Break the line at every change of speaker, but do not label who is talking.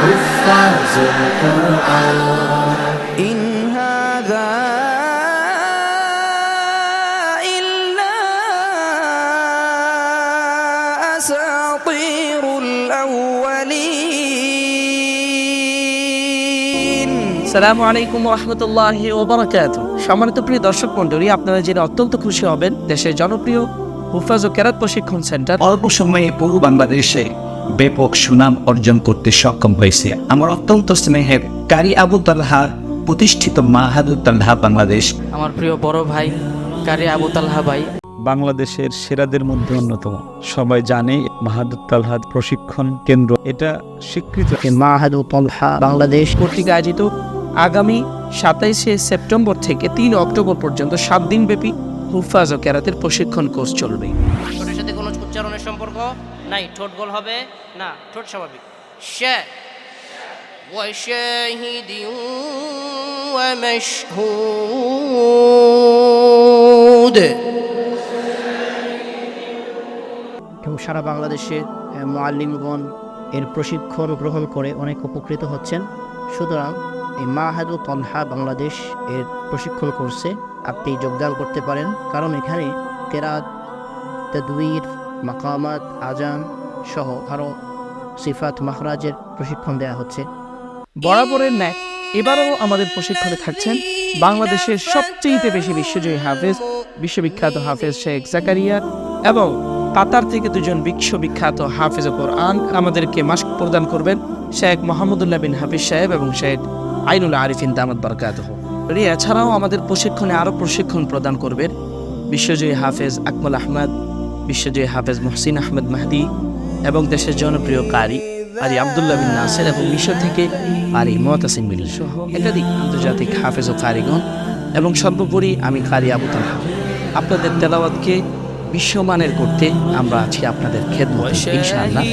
حفاظ القرآن
إن هذا إلا أساطير الأولين সালামু আলাইকুম রহমতুল্লাহ ওবরাকাত সম্মানিত প্রিয় দর্শক মণ্ডলী আপনারা জেনে অত্যন্ত খুশি হবেন দেশের জনপ্রিয় হুফাজ ও কেরাত প্রশিক্ষণ সেন্টার
অল্প সময়ে পুরো বাংলাদেশে ব্যাপক সুনাম অর্জন করতে সক্ষম হয়েছে। আমার অত্যন্ত স্নেহের কারি আবু তালহার প্রতিষ্ঠিত মাহাদুর তালহা বাংলাদেশ।
আমার প্রিয় বড় ভাই কারি আবু তালহা ভাই।
বাংলাদেশের সেরাদের মধ্যে অন্যতম। সবাই জানে মাহাদুর তালহাদ প্রশিক্ষণ কেন্দ্র। এটা স্বীকৃত
মাহাদু তলহা বাংলাদেশ।
কর্তৃক আয়োজিত আগামী সাতাইশে সেপ্টেম্বর থেকে তিন অক্টোবর পর্যন্ত সাত দিনব্যাপী হুফাজ ও কেরাতের প্রশিক্ষণ কোর্স চলবে।
সাথে কোনো উচ্চারণের সম্পর্ক? নাই ঠোঁট গোল হবে না ঠোঁট স্বাভাবিক শে وشاهد ومشهود
এবং সারা বাংলাদেশে মোয়াল্লিমগণ এর প্রশিক্ষণ গ্রহণ করে অনেক উপকৃত হচ্ছেন সুতরাং এই মাহাদু তলহা বাংলাদেশ এর প্রশিক্ষণ কোর্সে আপনি যোগদান করতে পারেন কারণ এখানে কেরাত তদবির মাকামাত, আজান সহ আরও সিফাত মাহরাজের প্রশিক্ষণ দেওয়া হচ্ছে।
বরাবরের ন্যায় এবারও আমাদের প্রশিক্ষণে থাকছেন বাংলাদেশের সবচেয়ে বেশি বিশ্বজয়ী হাফেজ, বিশ্ববিখ্যাত হাফেজ শেখ জাকারিয়া এবং কাতার থেকে দুজন বিশ্ববিখ্যাত হাফেজ কোরআন আমাদেরকে মাস্ক প্রদান করবেন শেখ মোহাম্মদুল্লাহ বিন হাফিজ সাহেব এবং শেখ আইনুল আরিফিন দামাদ বরকাত এছাড়াও আমাদের প্রশিক্ষণে আরও প্রশিক্ষণ প্রদান করবেন বিশ্বজয়ী হাফেজ আকমল আহমদ বিশ্বজয়ী হাফেজ মহসিন আহমেদ মাহদি এবং দেশের জনপ্রিয় কারি আরি আবদুল্লাহ বিন নাসের এবং মিশর থেকে আরি মতাসিম বিন সহ একাধিক আন্তর্জাতিক হাফেজ ও কারিগণ এবং সর্বোপরি আমি কারি আবু তালহা। আপনাদের তেলাওয়াতকে বিশ্বমানের করতে আমরা আছি আপনাদের খেদমত, ইনশাআল্লাহ।